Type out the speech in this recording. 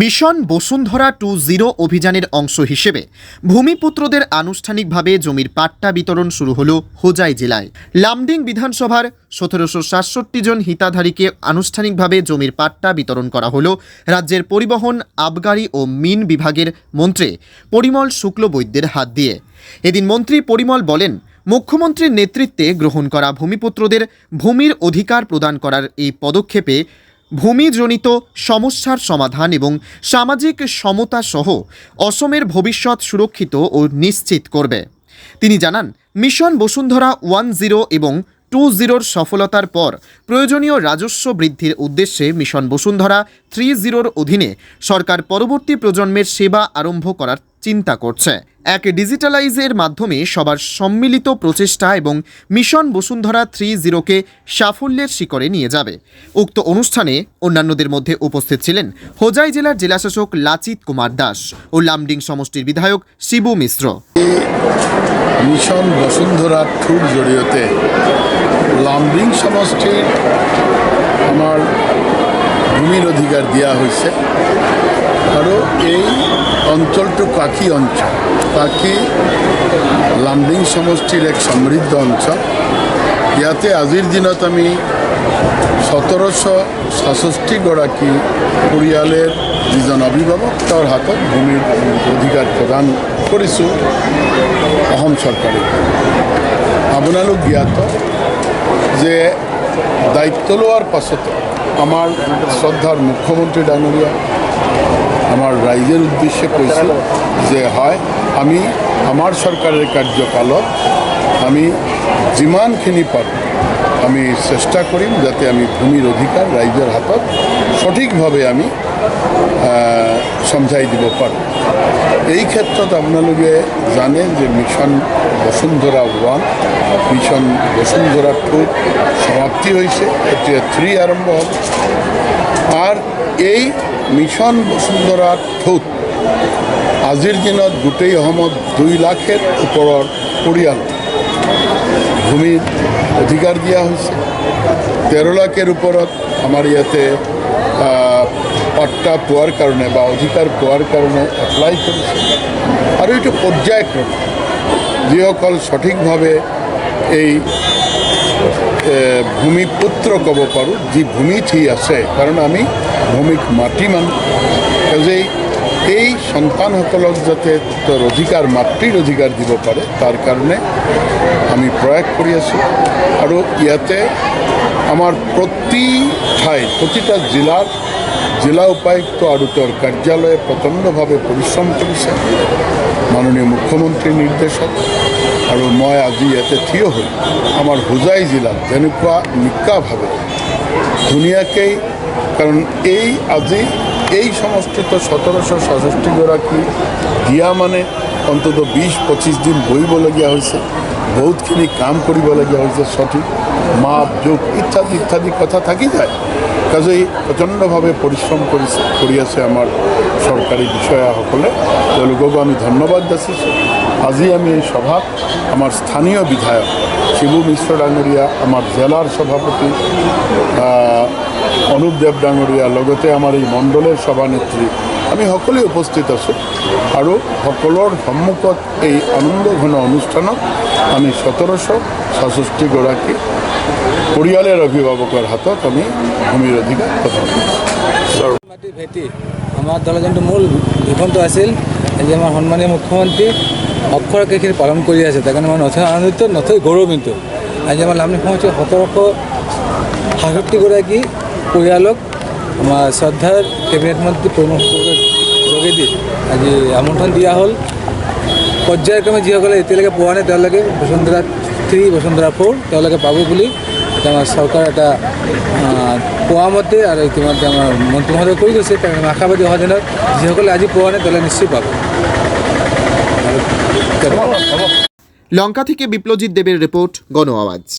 Mission Bashundhara two zero অভিযানের অংশ হিসেবে ভূমিপুত্রদের আনুষ্ঠানিকভাবে জমির পাট্টা বিতরণ শুরু হলো হোজাই জেলায়। লামডিং বিধানসভার সতেরোশো সাতষট্টি জন হিতাধারীকে আনুষ্ঠানিকভাবে জমির পাট্টা বিতরণ করা হলো রাজ্যের পরিবহন, আবগারি ও মিন বিভাগের মন্ত্রী পরিমল শুক্লবৈদ্যের হাত দিয়ে। এদিন মন্ত্রী পরিমল বলেন, মুখ্যমন্ত্রীর নেতৃত্বে গ্রহণ করা ভূমিপুত্রদের ভূমির অধিকার প্রদান করার এই পদক্ষেপে ভূমিজনিত সমস্যার সমাধান এবং সামাজিক সমতা সহ অসমের ভবিষ্যৎ সুরক্ষিত ও নিশ্চিত করবে। তিনি জানান, মিশন বসুন্ধরা ওয়ান জিরো এবং টু জিরোর সফলতার পর প্রয়োজনীয় রাজস্ব বৃদ্ধির উদ্দেশ্যে মিশন বসুন্ধরা থ্রি জিরোর অধীনে সরকার পরবর্তী প্রজন্মের সেবা আরম্ভ করার চিন্তা করছে। এক ডিজিটালাইজের মাধ্যমে সবার সম্মিলিত প্রচেষ্টা এবং মিশন বসুন্ধরা থ্রি জিরোকে সাফল্যের শিকরে নিয়ে যাবে। উক্ত অনুষ্ঠানে অন্যান্যদের মধ্যে উপস্থিত ছিলেন হোজাই জেলার জেলাশাসক লাচিত কুমার দাস ও লামডিং সমষ্টির বিধায়ক শিবু মিশ্র। মিশন বসুন্ধরা টুর জড়িয়তে লামডিং সমষ্টির আমার ভূমির অধিকার দেওয়া হয়েছে। আৰু এই অঞ্চলটো কাকি অঞ্চল। কাকি লামডিং সমষ্টিৰ এক সমৃদ্ধ অঞ্চল ইয়াতে আজিৰ দিনত আমি সোতৰশ সাতষষ্ঠিগৰাকী পৰিয়ালৰ যিজন অভিভাৱক, তেওঁৰ হাতত ভূমিৰ অধিকাৰ প্ৰদান কৰিছোঁ অসম চৰকাৰে। আপোনালোক জ্ঞাত যে দায়িত্ব লোৱাৰ পাছতে আমাৰ শ্ৰদ্ধাৰ মুখ্যমন্ত্ৰী ডাঙৰীয়া আমাৰ ৰাইজৰ উদ্দেশ্যে কৈছিল যে হয় আমি আমাৰ চৰকাৰৰ কাৰ্যকালত আমি যিমানখিনি পাৰোঁ আমি চেষ্টা কৰিম যাতে আমি ভূমিৰ অধিকাৰ ৰাইজৰ হাতত সঠিকভাৱে আমি চমজাই দিব পাৰোঁ। এই ক্ষেত্ৰত আপোনালোকে জানে যে mission Basundhara one, mission Basundhara two সমাপ্তি হৈছে, এতিয়া থ্ৰী আৰম্ভ হ'ব। আর এই মিশন বসুন্ধরা ঠোঁট আজিৰ দিনত গোটেই অসমত দুই লাখৰ ওপৰৰ পৰিয়াল ভূমিৰ অধিকাৰ দিয়া হৈছে। তেৰ লাখৰ ওপৰত আমাৰ ইয়াতে পাট্টা পোৱাৰ কাৰণে বা অধিকাৰ পোৱাৰ কাৰণে এপ্লাই কৰিছে। আৰু এইটো পৰ্যায়ক্ৰমে, যিসকল সঠিকভাৱে এই ভূমিপুত্ৰ ক'ব পাৰোঁ, যি ভূমিত সি আছে, কাৰণ আমি ভূমিক মাটি মানুহ কাজেই এই সন্তানসকলক যাতে তেওঁৰ অধিকাৰ মাতৃৰ অধিকাৰ দিব পাৰে তাৰ কাৰণে আমি প্ৰয়াস কৰি আছোঁ। আৰু ইয়াতে আমাৰ প্ৰতি ঠাইত প্ৰতিটা জিলাৰ জিলা উপায়ুক্ত আৰু তেওঁৰ কাৰ্যালয়ে প্ৰচণ্ডভাৱে পৰিশ্ৰম কৰিছে। মাননীয় মুখ্যমন্ত্ৰীৰ নিৰ্দেশত আৰু মই আজি ইয়াতে থিয় হৈ আমাৰ হোজাই জিলাত যেনেকুৱা নিকাভাৱে ধুনীয়াকৈ কাৰণ এই আজি এই সমষ্টিত সোতৰশ ছষষ্ঠিগৰাকী দিয়া মানে? অন্তত বিছ পঁচিছ দিন বহিবলগীয়া হৈছে বহুতখিনি কাম কৰিবলগীয়া হৈছে সঠিক। মাপ, যোগ, ইত্যাদি ইত্যাদি কথা থাকি যায়। কাজেই প্ৰচণ্ডভাৱে পৰিশ্ৰম কৰিছে কৰি আছে আমাৰ চৰকাৰী বিষয়াসকলে। তেওঁলোককো আমি ধন্যবাদ যাচিছোঁ আজি আমি এই সভাত আমাৰ স্থানীয় বিধায়ক শিবু মিশ্ৰ ডাঙৰীয়া, আমাৰ জেলাৰ সভাপতি অনুপ দেৱ ডাঙৰীয়া লগতে আমাৰ এই মণ্ডলৰ সভানেত্ৰী আমি সকলোৱে উপস্থিত আছোঁ। আৰু সকলৰ সন্মুখত এই আনন্দ ঘন অনুষ্ঠানত আমি সোতৰশ ছষষ্ঠিগৰাকী পৰিয়ালৰ অভিভাৱকৰ হাতত আমি ভূমিৰ অধিকাৰ মাটি ভেটি। আমাৰ দলৰ যোনটো মূল ভিষণটো আছিল, আজি আমাৰ সন্মানীয় মুখ্যমন্ত্ৰী অক্ষৰকে সেইখিনি পালন কৰি আছে। তাৰ কাৰণে মই নথৈ আনন্দিত, নথৈ গৌৰৱান্বিত। আজি আমাৰ লামডিং সমষ্টিৰ সোতৰশ সাতষষ্ঠিগৰাকী পৰিয়ালক আমাৰ শ্ৰদ্ধাৰ কেবিনেট পৰিমল শুক্লবৈদ্যৰ যোগেদি। আজি আমন্ত্ৰণ দিয়া হ'ল। পৰ্যায়ক্ৰমে যিসকলে এতিয়ালৈকে পোৱা নাই, তেওঁলোকে বসুন্ধৰা থ্ৰী বসুন্ধৰা ফ'ৰ তেওঁলোকে পাব বুলি এতিয়া আমাৰ চৰকাৰ এটা পোৱা মতে আৰু ইতিমধ্যে আমাৰ মন্ত্ৰী মহোদয় কৰি গৈছে। কাৰণ আশাবাদী অহা দিনত যিসকলে আজি পোৱা নাই, তেওঁলোকে নিশ্চয় পাব। লঙ্কা থেকে বিপ্লজিৎ দেবের রিপোর্ট গণ আওয়াজ